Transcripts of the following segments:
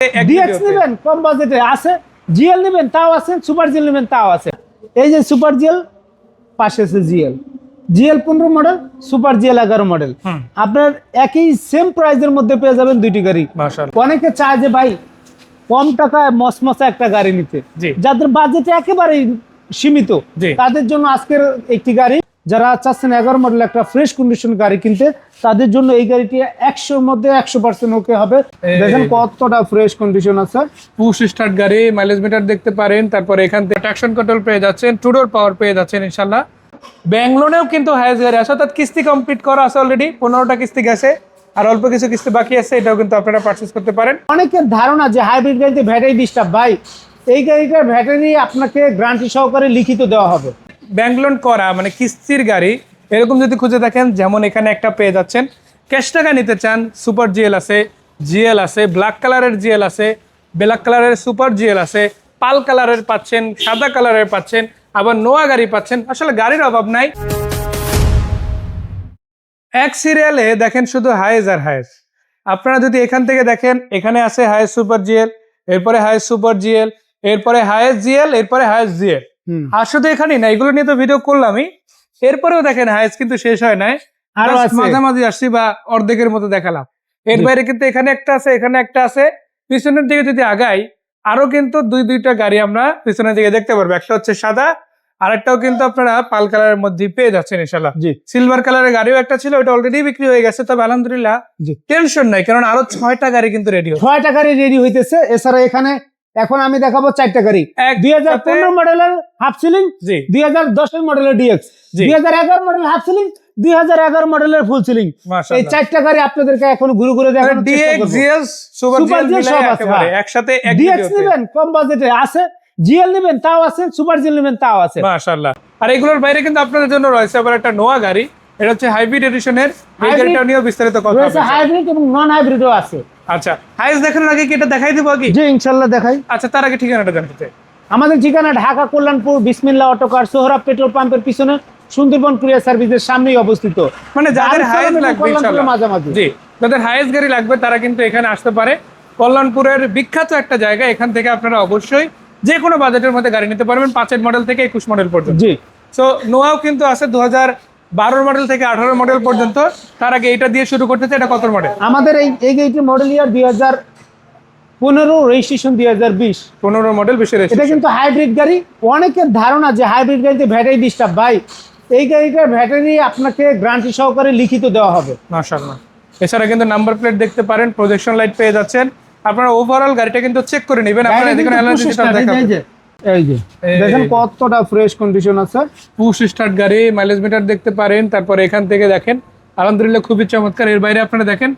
এক ডিএক্স নেবেন কম বাজেটে আছে। জিএল নেবেন তাও আছে সুপার জিএল নেবেন তাও আছে। এই যে সুপার জিএল পাশে আছে জিএল জিএল পনেরো মডেল সুপার জিএল এগারো মডেল আপনার একই সেম প্রাইসের মধ্যে পেয়ে যাবেন দুইটি গাড়ি। অনেকে চায় যে ভাই কম টাকায় মসমসা একটা গাড়ি নিতে। যাদের বাজেট একেবারেই সীমিত তাদের জন্য আজকের একটি গাড়ি যারা চাচ্ছেন এগারো মডেল একটা ফ্রেশ কন্ডিশন গাড়ি কিনতে তাদের জন্য এই গাড়িটি একশোর মধ্যে একশো পার্সেন্ট ওকে হবে। দেখেন কতটা ফ্রেশ কন্ডিশন আছে। পুশ স্টার্ট গাড়ি মাইলেজ মিটার দেখতে পারেন তারপরে এখান থেকে ট্রাকশন কন্ট্রোল পেয়ে যাচ্ছেন টুডোর পাওয়ার পেয়ে যাচ্ছেন ইনশাল্লাহ ব্যাঙ্গলোরেও কিন্তু হাইস গাড়ি আছে অর্থাৎ কিস্তি কমপ্লিট করা আছে অলরেডি পনেরোটা কিস্তি গেছে আর অল্প কিছু কিস্তি বাকি আছে এটাও কিন্তু আপনারা পারচেস করতে পারেন। অনেকের ধারণা যে হাইব্রিড গাড়িতে ব্যাটারি ডিস্টার্ব ভাই এই গাড়িটার ব্যাটারি আপনাকে গ্রান্টি সহকারে লিখিত দেওয়া হবে। ব্যাঙ্গলোন করা মানে কিস্তির গাড়ি, এরকম যদি খুঁজে দেখেন, যেমন এখানে একটা পেয়ে যাচ্ছেন। ক্যাশ টাকা নিতে চান, সুপার জিএল আছে জিএল আছে, ব্ল্যাক কালারের জিএল আছে, ব্ল্যাক কালারের সুপার জিএল আছে, পাল কালারের পাচ্ছেন, সাদা কালারের পাচ্ছেন, আবার নোয়া গাড়ি পাচ্ছেন, আসলে গাড়ির অভাব নাই। এক সিরিয়ালে দেখেন শুধু হায়েজ আর হাইজ আপনারা যদি এখান থেকে দেখেন, এখানে আছে হাইজ সুপার জিএল, এরপরে হাইজ সুপার জিএল, এরপরে হাইজ জিএল, এরপরে হাইজ জিএল। আর শুধু এখানেই না এগুলো নিয়ে তো ভিডিও করলামই। এরপরেও দেখেন হাইস কিন্তু শেষ হয় নাই। আরও। মাঝামাঝি আসছি বা অর্ধেকের মতো দেখালাম। এর বাইরে কিন্তু এখানে একটা আছে এখানে একটা আছে। পিছনের দিকে যদি আগাই আরও কিন্তু দুই দুইটা গাড়ি আমরা পিছনের দিকে দেখতে পারব। একটা হচ্ছে সাদা আরেকটাও কিন্তু আপনারা পাল কালারের মধ্যে পেয়ে যাচ্ছেন ইনশাল্লাহ জি। সিলভার কালারের গাড়িও একটা ছিল ওটা অলরেডি বিক্রি হয়ে গেছে তবে আলহামদুলিল্লাহ টেনশন নাই কারণ আরও ছয়টা গাড়ি কিন্তু রেডি ছয়টা গাড়ি রেডি হইতেছে। এছাড়া এখানে এখন আমি দেখাবো চারটা গাড়ি। দুই হাজার পনেরো মডেলের হাফ সিলিং দুই হাজার দশের মডেলের ডিএক্স দুই হাজার এগারো মডেল হাফ সিলিং দুই হাজার এগারো মডেলের ফুল সিলিং এই চারটা গাড়ি আপনাদেরকে এখন ঘুরে ঘুরে সুপার সব আছে, হ্যাঁ। একসাথে এক ডিএক্স নেবেন কম বাজেটে আছে। জিএল নেবেন তাও আছে। সুপার জিএল নেবেন তাও আছে। মাশাআল্লাহ। আর এগুলোর বাইরে কিন্তু আপনাদের জন্য রয়েছে আবার একটা নোয়া গাড়ি। এটা হচ্ছে হাইব্রিড এডিশনের এই গাড়িটা নিয়েও বিস্তারিত কথা হবে। হাইব্রিড এবং নন হাইব্রিডও আছে। আচ্ছা হাইস দেখানোর আগে কি এটা দেখাই দিব কি যে ইনশাল্লাহ দেখাই। আচ্ছা তার আগে ঠিকানাটা জানতে চাই। আমাদের ঠিকানা ঢাকা কল্যাণপুর বিসমিল্লা অটোকার সোহরাব পেট্রোল পাম্পের পিছনে সুন্দরবন কুরিয়ার সার্ভিসের সামনেই অবস্থিত। মানে যাদের হাইস লাগবে ইনশাআল্লাহ মাঝামাঝি। জি যাদের হাইস গাড়ি লাগবে তারা কিন্তু এখানে আসতে পারে। কল্যাণপুরের বিখ্যাত একটা জায়গা এখান থেকে আপনারা অবশ্যই যে কোনো বাজেটের মধ্যে গাড়ি নিতে পারবেন পাঁচের মডেল থেকে একুশ মডেল পর্যন্ত। জি। সো নোয়াও কিন্তু আছে দু হাজার বারোর মডেল থেকে আঠারো মডেল পর্যন্ত তার আগে এটা দিয়ে শুরু করতেছে এটা কত মডেল আমাদের এই এই মডেল ইয়ার দুই হাজার পনেরো রেজিস্ট্রেশন দুই হাজার বিশ। পনেরো মডেল বেশি এটা কিন্তু হাইব্রিড গাড়ি। অনেকের ধারণা যে হাইব্রিড গাড়িতে ব্যাটারি ডিস্টার্ব ভাই এই গাড়িটার ব্যাটারি আপনাকে গ্যারান্টি সহকারে লিখিত দেওয়া হবে। মাশাআল্লাহ। এছাড়া কিন্তু নাম্বার প্লেট দেখতে পারেন প্রজেকশন লাইট পেয়ে যাচ্ছেন। আপনারা ওভারঅল গাড়িটা কিন্তু চেক করে নেবেন আপনারা কিন্তু অ্যালার্জি start, এই যে, দেখেন কতটা ফ্রেশ কন্ডিশন আছে। পুশ স্টার্ট গাড়ি মাইলেজ মিটার দেখতে পারেন তারপরে এখান থেকে দেখেন। আলহামদুলিল্লাহ খুবই চমৎকার। এর বাইরে আপনারা দেখেন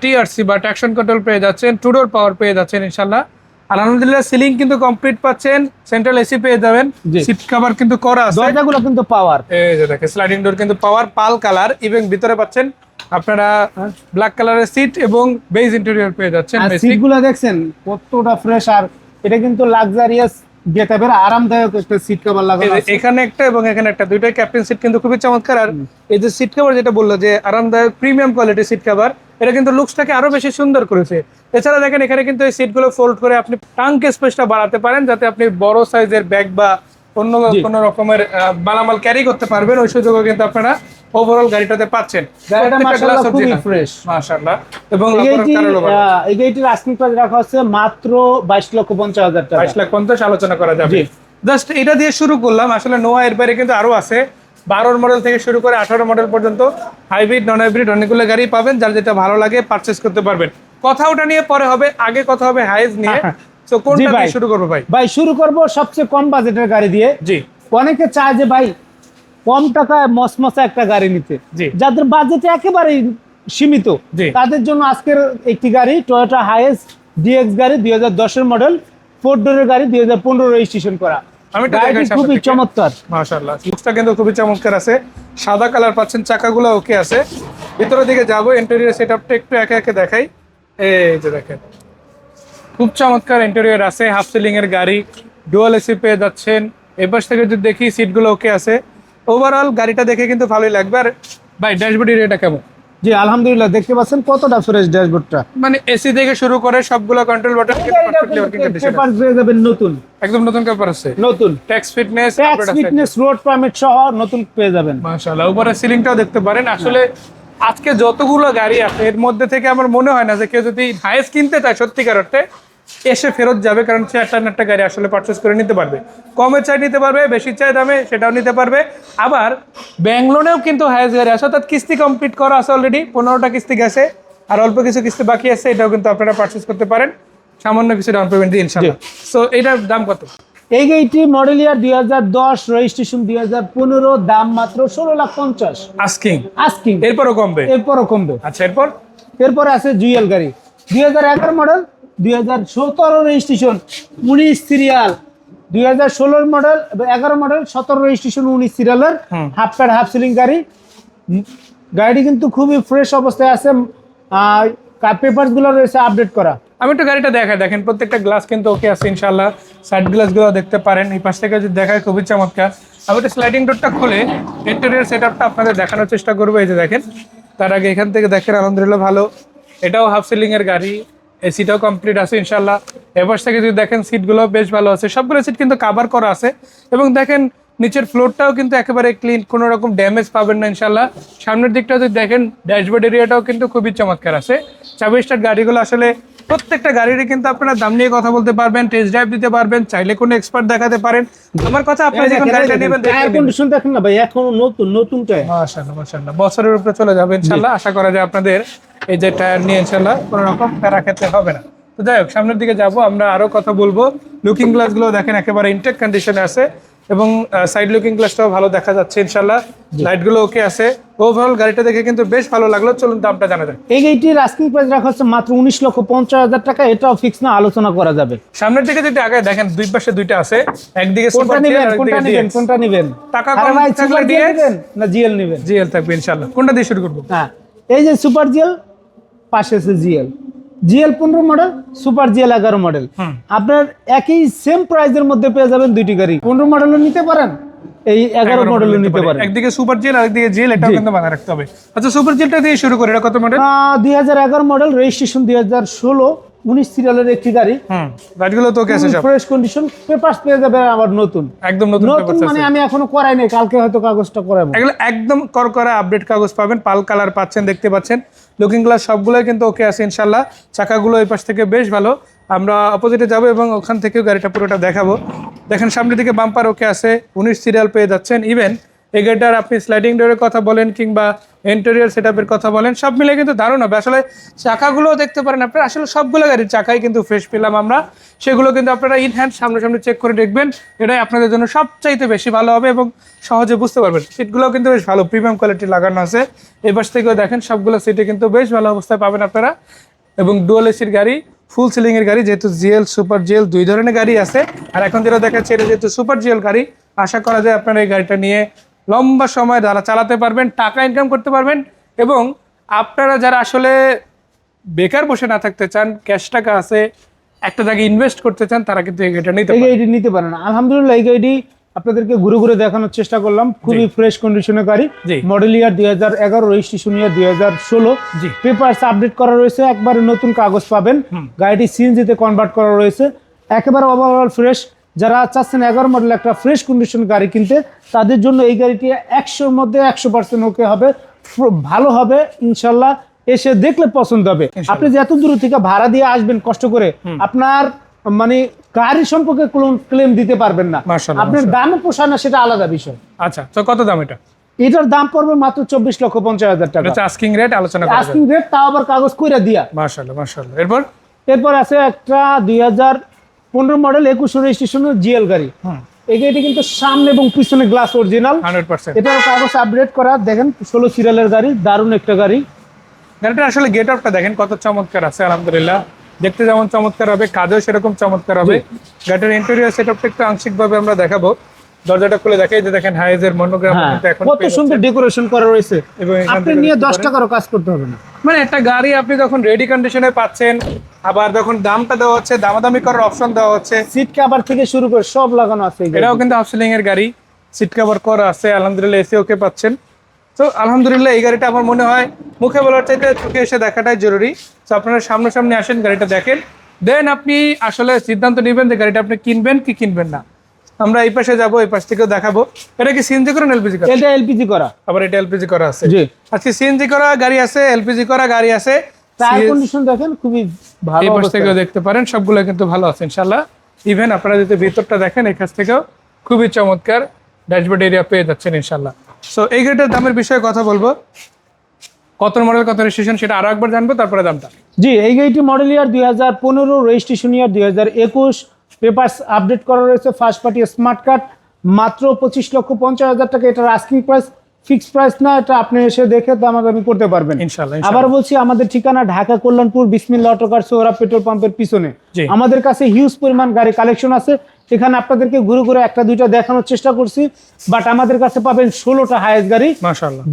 টিআরসি বা ট্রাকশন কন্ট্রোল পেয়ে যাচ্ছেন টুডোর পাওয়ার পেয়ে যাচ্ছেন ইনশাল্লাহ আলহামদুলিল্লাহ সিলিং কিন্তু কমপ্লিট পাচ্ছেন সেন্ট্রাল এসি পেয়ে যাবেন। সিট কভার কিন্তু করা আছে। দরজাগুলো কিন্তু পাওয়ার এই যে দেখেন স্লাইডিং ডোর কিন্তু পাওয়ার পাল কালার এবং ভিতরে পাচ্ছেন আপনারা ব্ল্যাক কালারের সিট এবং বেজ ইন্টেরিয়র পেয়ে যাচ্ছেন সিটগুলো দেখছেন কতটা ফ্রেশ আর এটা কিন্তু লাক্সারিয়াস গেটাবের আরামদায়ক একটা সিট কভার লাগানো এখানে একটা এবং এখানে একটা দুইটাই ক্যাপ্টেন সিট কিন্তু খুবই চমৎকার। আর এই যে সিট কভার যেটা বলল যে আরামদায়ক প্রিমিয়াম কোয়ালিটি সিট কভার এটা কিন্তু লুকসটাকে আরও বেশি সুন্দর করেছে। এছাড়া দেখেন এখানে কিন্তু এই সিটগুলো ফোল্ড করে আপনি টাঙ্ক স্পেসটা বাড়াতে পারেন যাতে আপনি বড় সাইজের ব্যাগ বা অন্য। কোনো রকমের মালামাল ক্যারি করতে পারবেন। ওই সুযোগও কিন্তু আপনারা ওভারঅল গাড়িটাতে পাচ্ছেন। গাড়িটা মাশাআল্লাহ খুবই ফ্রেশ মাশাআল্লাহ। এবং এই গাড়িটি এই গাড়িটির আস্কিং প্রাইস রাখা হচ্ছে মাত্র বাইশ লক্ষ পঞ্চাশ হাজার টাকা। বাইশ লাখ পঞ্চাশ আলোচনা করা যাবে। জাস্ট এটা দিয়ে শুরু করলাম। আসলে নোয়া এর বাইরে কিন্তু আরও আছে। বারোর মডেল থেকে শুরু করে আঠারো মডেল পর্যন্ত হাইব্রিড নন হাইব্রিড অনেকগুলো গাড়ি পাবেন। যার যেটা ভালো লাগে পারচেস করতে পারবেন। কথা ওটা নিয়ে পরে হবে। আগে কথা হবে হাইজ নিয়ে। তো কোনটা দিয়ে শুরু করব ভাই? ভাই শুরু করব সবচেয়ে কম বাজেটের গাড়ি দিয়ে। জি। অনেকে চায় যে ভাই কম টাকায় মসমসা একটা গাড়ি নিতে। যাদের বাজেট একেবারেই সীমিত। তাদের জন্য আজকের একটি গাড়ি টয়োটা হাইয়েস্ট ডিএক্স গাড়ি দুই হাজার দশের মডেল ফোর ডোরের গাড়ি দুই হাজার পনেরো রেজিস্ট্রেশন করা। খুবই। চমৎকার। মাশাআল্লাহ লুকসটা কিন্তু খুবই চমৎকার আছে। সাদা কালার পাচ্ছেন চাকাগুলো ওকে আছে। ভিতরের দিকে যাব ইন্টেরিয়র সেটআপটা একটু একে একে দেখাই। এই যে দেখেন খুব চমৎকার ইন্টেরিয়র আছে হাফ সিলিং এর গাড়ি ডুয়াল এসি পেয়ে যাচ্ছেন। এপাশ থেকে যদি দেখি সিটগুলো ওকে আছে। ওভারঅল গাড়িটা দেখে কিন্তু ভালোই লাগবে। আর ভাই ড্যাশবোর্ডের এটা কেমন? জি আলহামদুলিল্লাহ দেখতে পাচ্ছেন কতটা ফ্রেশ ড্যাশবোর্ডটা মানে এসি থেকে শুরু করে সবগুলো কন্ট্রোল বাটন পেপার পেয়ে যাবেন নতুন। একদম নতুন পেপার আছে। নতুন। Tax fitness tax fitness road permit সহ নতুন পেয়ে যাবেন। মাশাআল্লাহ উপরে সিলিংটাও দেখতে পারেন। আসলে আজকে যতগুলো গাড়ি আছে এর মধ্যে থেকে আমার মনে হয় না যে কেউ যদি হাইস্ট কিনতে চায় সত্যিকার অর্থে এসে ফেরত যাবে কারণ সে একটা একটা গাড়ি আসলে পারচেস করে নিতে পারবে। কমে চাই নিতে পারবে বেশি চাই দামে সেটাও নিতে পারবে। আবার ব্যাংক লোনেও কিন্তু হাইস্ট গাড়ি আছে অর্থাৎ কিস্তি কমপ্লিট করা আছে অলরেডি পনেরোটা কিস্তি গেছে আর অল্প কিছু কিস্তি বাকি আছে এটাও কিন্তু আপনারা পারচেস করতে পারেন। সামান্য কিছু ডাউন পেমেন্ট দিয়ে ইনশাল্লাহ সো এটার দাম কত? এই গাড়িটি মডেল ইয়ার দুই হাজার দশ রেজিস্ট্রেশন দুই হাজার পনেরো দাম মাত্র ষোলো লাখ পঞ্চাশ। আস্কিং আস্কিং এরপরও কমবে? এরপরও কমবে। আচ্ছা এরপর? এরপরে আছে জুয়েল গাড়ি। দুই হাজার এগারো মডেল দুই হাজার সতেরো রেজিস্ট্রেশন উনিশ সিরিয়াল দুই হাজার ষোলোর মডেল এগারো মডেল সতেরো রেজিস্ট্রেশন উনিশ সিরিয়ালের হাফ প্যাড হাফ সিলিং গাড়ি। গাড়িটি কিন্তু খুবই ফ্রেশ অবস্থায় আছে। আর পেপারসগুলো রয়েছে আপডেট করা। আমি একটু গাড়িটা দেখাই। দেখেন প্রত্যেকটা গ্লাস কিন্তু ওকে আছে ইনশাল্লাহ সাইড গ্লাসগুলো দেখতে পারেন। এই পাশ থেকে যদি দেখায় খুবই চমৎকার। আমি একটা স্লাইডিং ডোরটা খুলে ইন্টেরিয়র সেট আপটা আপনাদের দেখানোর চেষ্টা করব। এই যে দেখেন তার আগে এখান থেকে দেখেন আলহামদুলিল্লাহ ভালো। এটাও হাফ সিলিং এর গাড়ি। এসিটাও কমপ্লিট আছে ইনশাল্লাহ এবার থেকে যদি দেখেন সিটগুলো বেশ ভালো আছে। সবগুলো সিট কিন্তু কাভার করা আছে। এবং দেখেন, নিচের ফ্লোরটাও কিন্তু একেবারে ক্লিন কোনো রকম ড্যামেজ পাবেন না ইনশাল্লাহ সামনের দিকটা যদি দেখেন ড্যাশবোর্ড এরিয়াটাও কিন্তু খুবই চমৎকার আছে। চাবি স্টার গাড়িগুলো আসলে প্রত্যেকটা গাড়িরই কিন্তু আপনারা দাম নিয়ে কথা বলতে পারবেন টেস্ট ড্রাইভ দিতে পারবেন চাইলে কোনো এক্সপার্ট দেখাতে পারেন। আমার কথা আপনারা যখন গাড়িটা নেবেন টায়ার। কন্ডিশন দেখেন না ভাই এখন নতুন নতুন টায়ার মাশাআল্লাহ মাশাআল্লাহ। বছরের উপরে চলে যাবে ইনশাআল্লাহ। আশা করা যায় আপনাদের এই যে টায়ার নিয়ে ইনশাআল্লাহ কোনো রকম প্যারা খেতে হবে না। তো যাই হোক সামনের দিকে যাব আমরা আরও কথা বলব। লুকিং গ্লাসগুলো দেখেন একেবারে ইনটেক কন্ডিশনে আছে। এবং সাইড লুকিং গ্লাসটাও ভালো দেখা যাচ্ছে ইনশাআল্লাহ। লাইটগুলো ওকে আছে। ওভারঅল গাড়িটা দেখে কিন্তু বেশ ভালো লাগল। চলুন দামটা জানা যায় এই গাড়িটির আস্কিং প্রাইস রাখা হচ্ছে মাত্র উনিশ লক্ষ পঞ্চাশ হাজার টাকা। এটাও ফিক্স না আলোচনা করা যাবে। সামনের দিকে যদি আগে দেখেন দুই পাশে দুইটা আছে। একদিকে কোনটা সুপার নেবেন কোনটা নেবেন কোনটা নেবেন? টাকা কম থাকলে নেবেন না জিএল নেবেন? জিএল থাকবে ইনশাআল্লাহ। কোনটা দিয়ে শুরু করব? হ্যাঁ। এই যে সুপার জিএল পাশে আছে জিএল জিএল পনেরো মডেল সুপার জিএল এগারো মডেল। আপনার একই সেম প্রাইজের মধ্যে পেয়ে যাবেন দুইটি গাড়ি। পনেরো মডেল নিতে পারেন এই এগারো মডেল নিতে পারেন। একদিকে সুপার জেল আরেকদিকে জেল এটাও কিন্তু মাথায় রাখতে হবে। আচ্ছা সুপার জেলটা দিয়ে শুরু করে এটা কত মডেল? দুই হাজার এগারো মডেল রেজিস্ট্রেশন দুই হাজার ষোলো। উনিশ সিরিয়ালের একটি গাড়ি। হুম গাড়িগুলো তো গেছে সব। ফ্রেশ কন্ডিশন পেপারস পেয়ে যাবে আবার নতুন। একদম নতুন নতুন মানে আমি এখনও করাই নাই কালকে হয়তো কাগজটা করাবো। এগুলো একদম করকরা আপডেট কাগজ পাবেন পাল কালার পাচ্ছেন দেখতে পাচ্ছেন। লুকিং গ্লাস সবগুলোই কিন্তু ওকে আছে ইনশাল্লাহ। চাকাগুলো এই পাশ থেকে বেশ ভালো। আমরা অপোজিটে যাব এবং ওখান থেকেও গাড়িটা পুরোটা দেখাবো। দেখেন সামনের দিকে বাম্পার ওকে আছে উনিশ সিরিয়াল পেয়ে যাচ্ছেন ইভেন এই গাড়িটার আপনি স্লাইডিং ডোরের কথা বলেন কিংবা ইন্টেরিয়র সেটআপের কথা বলেন, সব মিলে কিন্তু দারুণ হবে। আসলে চাকাগুলোও দেখতে পারেন আপনারা। আসলে সবগুলো গাড়ির চাকাই কিন্তু ফ্রেশ পেলাম আমরা। সেগুলো কিন্তু আপনারা ইন হ্যান্ড সামনাসামনি চেক করে দেখবেন। এটাই আপনাদের জন্য সবচাইতে বেশি ভালো হবে এবং সহজে বুঝতে পারবেন। সিটগুলোও কিন্তু বেশ ভালো প্রিমিয়াম কোয়ালিটি লাগানো আছে। এবার থেকেও দেখেন, সবগুলো সিটে কিন্তু বেশ ভালো অবস্থায় পাবেন আপনারা। এবং ডুয়াল এসির গাড়ি ফুল সিলিং এর গাড়ি, যেহেতু জিএল সুপার জিএল দুই ধরনের গাড়ি আছে। আর এখন যেটা দেখাচ্ছে, এটা যেহেতু সুপার জিএল গাড়ি, আশা করা যায় আপনারা এই গাড়িটা নিয়ে লম্বা সময় দ্বারা চালাতে পারবেন টাকা ইনকাম করতে পারবেন এবং আপনারা যারা আসলে বেকার বসে না থাকতে চান ক্যাশ টাকা আছে একটা জায়গায় ইনভেস্ট করতে চান তারা কিন্তু এই গাড়িটা নিতে এই গাড়িটি নিতে পারেন আলহামদুলিল্লাহ এই গাড়িটি আপনাদেরকে ঘুরে ঘুরে দেখানোর চেষ্টা করলাম। খুবই ফ্রেশ কন্ডিশনের গাড়ি। মডেল ইয়ার দুই হাজার এগারো রেজিস্ট্রেশন ইয়ার দুই হাজার ষোলো। পেপারস আপডেট করা রয়েছে একবারে নতুন কাগজ পাবেন। গাড়িটি সিএনজিতে কনভার্ট করা রয়েছে। একেবারে ওভারঅল ফ্রেশ যারা চাচ্ছেন এগারো মডেল একটা ফ্রেশ কন্ডিশন গাড়ি কিনতে তাদের জন্য এই গাড়িটি একশোর মধ্যে একশো পার্সেন্ট ওকে হবে। ভালো হবে ইনশাল্লাহ। এসে দেখলে পছন্দ হবে। আপনি যে এত দূর থেকে ভাড়া দিয়ে আসবেন কষ্ট করে আপনার মানে গাড়ি সম্পর্কে ক্লেম দিতে পারবেন না। আপনার দামে পোষায় না সেটা আলাদা বিষয়। আচ্ছা তো কত দাম এটা? এটার দাম পড়বে মাত্র চব্বিশ লক্ষ পঞ্চাশ হাজার টাকা। আস্কিং রেট আলোচনা আস্কিং রেট তাও আবার কাগজ কইরা দিয়া। মাশাআল্লাহ মাশাআল্লাহ। এরপর? এরপর আছে একটা দুই হাজার পনেরো মডেল একুশ রেজিস্ট্রেশনের জিএল গাড়ি। এই গাড়িটি কিন্তু সামনে এবং পিছনে গ্লাস অরিজিনাল এটা কাগজ আপডেট করা দেখেন ষোলো সিরিয়ালের গাড়ি দারুণ একটা গাড়ি। গাড়িটা আসলে গেট আপটা দেখেন কত চমৎকার আছে আলহামদুলিল্লাহ। দেখতে যেমন চমৎকার হবে কাজেও সেরকম চমৎকার হবে। গাড়িটার ইন্টেরিয়ার সেট আপটা একটু আংশিকভাবে আমরা দেখাবো। দরজাটা খুলে দেখাই যে দেখেন হাইজের মনোগ্রাম হ্যাঁ এখন কত সুন্দর ডেকোরেশন করা রয়েছে। এবং আপনি নিয়ে দেখতে দশ পারেন। টাকারও কাজ করতে হবে না। মানে একটা গাড়ি আপনি যখন রেডি কন্ডিশনে পাচ্ছেন আবার যখন দামটা দেওয়া হচ্ছে দামাদামি করার অপশন দেওয়া হচ্ছে সিট কাভার থেকে শুরু করে সব লাগানো আছে এটাও কিন্তু হাফসিলিং এর গাড়ি। সিট কভার করা আছে আলহামদুলিল্লাহ এসি ওকে পাচ্ছেন। তো আলহামদুলিল্লাহ এই গাড়িটা আমার মনে হয় মুখে বলার চাইতে চোখে এসে দেখাটাই জরুরি। তো আপনারা সামনাসামনি আসেন গাড়িটা দেখেন। দেন আপনি আসলে সিদ্ধান্ত নেবেন যে গাড়িটা আপনি কিনবেন কি কিনবেন না। আমরা এই পাশে যাব এই পাশ থেকেও দেখাবো। এটা কি সিএনজি করেন এলপিজি করা এটা এলপিজি করা। আবার এটা এলপিজি করা আছে। জি। আজকে সিএনজি করা গাড়ি আছে এলপিজি করা গাড়ি আছে। টায়ার কন্ডিশন দেখেন খুবই ভালো এই পাশ। থেকেও দেখতে পারেন সবগুলো কিন্তু ভালো আছে ইনশাল্লাহ ইভেন আপনারা যদি ভিতরটা দেখেন এই কাছ থেকেও খুবই চমৎকার ড্যাশবোর্ড এরিয়া পেয়ে যাচ্ছেন ইনশাল্লাহ সো এই গাড়িটার দামের বিষয়ে কথা বলব। কত মডেল কত রেজিস্ট্রেশন সেটা আরও একবার জানব তারপরে দামটা। জি এই গাড়িটি মডেল ইয়ার দুই হাজার পনেরো রেজিস্ট্রেশন ইয়ার দুই হাজার একুশ। পেপার্স আপডেট করা রয়েছে ফার্স্ট পার্টি স্মার্ট কার্ড মাত্র পঁচিশ লক্ষ পঞ্চাশ হাজার টাকা। এটার আস্কিং প্রাইস ফিক্সড প্রাইস না এটা আপনি এসে দেখে দামাদামি করতে পারবেন। আবার বলছি আমাদের ঠিকানা ঢাকা কল্যাণপুর বিসমিল্লা অটোকার সোহরা পেট্রোল পাম্পের পিছনে। আমাদের কাছে হিউজ পরিমাণ গাড়ি কালেকশন আছে। এখানে আপনাদেরকে ঘুরে ঘুরে একটা দুইটা দেখানোর চেষ্টা করছি। বাট আমাদের কাছে পাবেন ষোলোটা হায়েস্ট গাড়ি।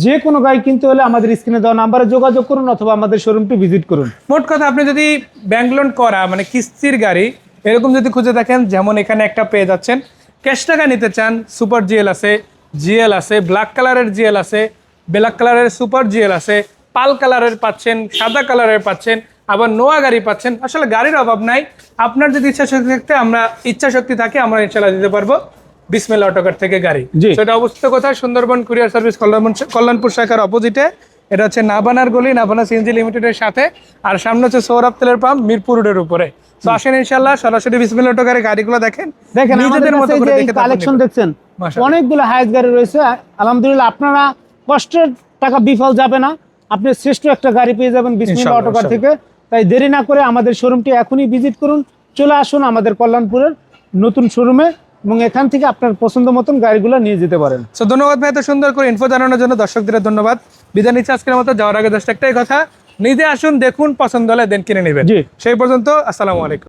যে কোনো গাড়ি কিনতে হলে আমাদের স্ক্রিনে দেওয়া নাম্বারে যোগাযোগ করুন অথবা আমাদের শোরুমটি ভিজিট করুন। মোট কথা আপনি যদি ব্যাংক লোন করা মানে কিস্তির গাড়ি এরকম যদি খুঁজে দেখেন যেমন এখানে একটা পেয়ে যাচ্ছেন। ক্যাশ টাকা নিতে চান সুপার জিএল আছে জিএল আছে ব্ল্যাক কালারের জিএল আছে ব্ল্যাক কালারের সুপার জিএল আছে পাল কালারের পাচ্ছেন সাদা কালারের পাচ্ছেন আবার নোয়া গাড়ি পাচ্ছেন। আসলে গাড়ির অভাব নাই। আপনার যদি ইচ্ছা শক্তি থাকতে আমরা ইচ্ছা শক্তি থাকে আমরা ইনশাল্লাহ দিতে পারব। বিসমেল অটোকার থেকে গাড়ি। জি। সেটা অবস্থিত কোথায়? সুন্দরবন কুরিয়ার সার্ভিস কল্যাণ কল্যাণপুর শাখার অপোজিটে। এটা হচ্ছে নাবানার গলি নাবানা সিএনজি লিমিটেডের সাথে। আর সামনে হচ্ছে সৌরভ তেলের পাম্প মিরপুর রোডের উপরে। তো আসেন ইনশাল্লাহ সরাসরি বিসমিল অটোকারের গাড়িগুলো দেখেন। দেখেন আমাদের নিজেদের মতো করে দেখে কালেকশন দেখছেন অনেকগুলো গাড়ি রয়েছে। আলহামদুলিল্লাহ আপনারা কষ্টের টাকা বিফল যাবে না। আপনি শ্রেষ্ঠ একটা গাড়ি পেয়ে যাবেন বিসমিল্লা ইনশাআল্লাহ, অটোকার থেকে। তাই দেরি না করে আমাদের শোরুমটি এখনই ভিজিট করুন। চলে আসুন আমাদের কল্যাণপুরের নতুন শোরুমে এবং এখান থেকে আপনার পছন্দ মতন গাড়িগুলো নিয়ে যেতে পারেন। তো ধন্যবাদ ভাই এত সুন্দর করে ইনফো জানানোর জন্য দর্শকদের ধন্যবাদ। বিদায় নিচ্ছে আজকের মতো যাওয়ার আগে জাস্ট একটাই কথা নিজে আসুন দেখুন পছন্দ হলে দেন কিনে নেবেন জি। সেই পর্যন্ত আসসালামু আলাইকুম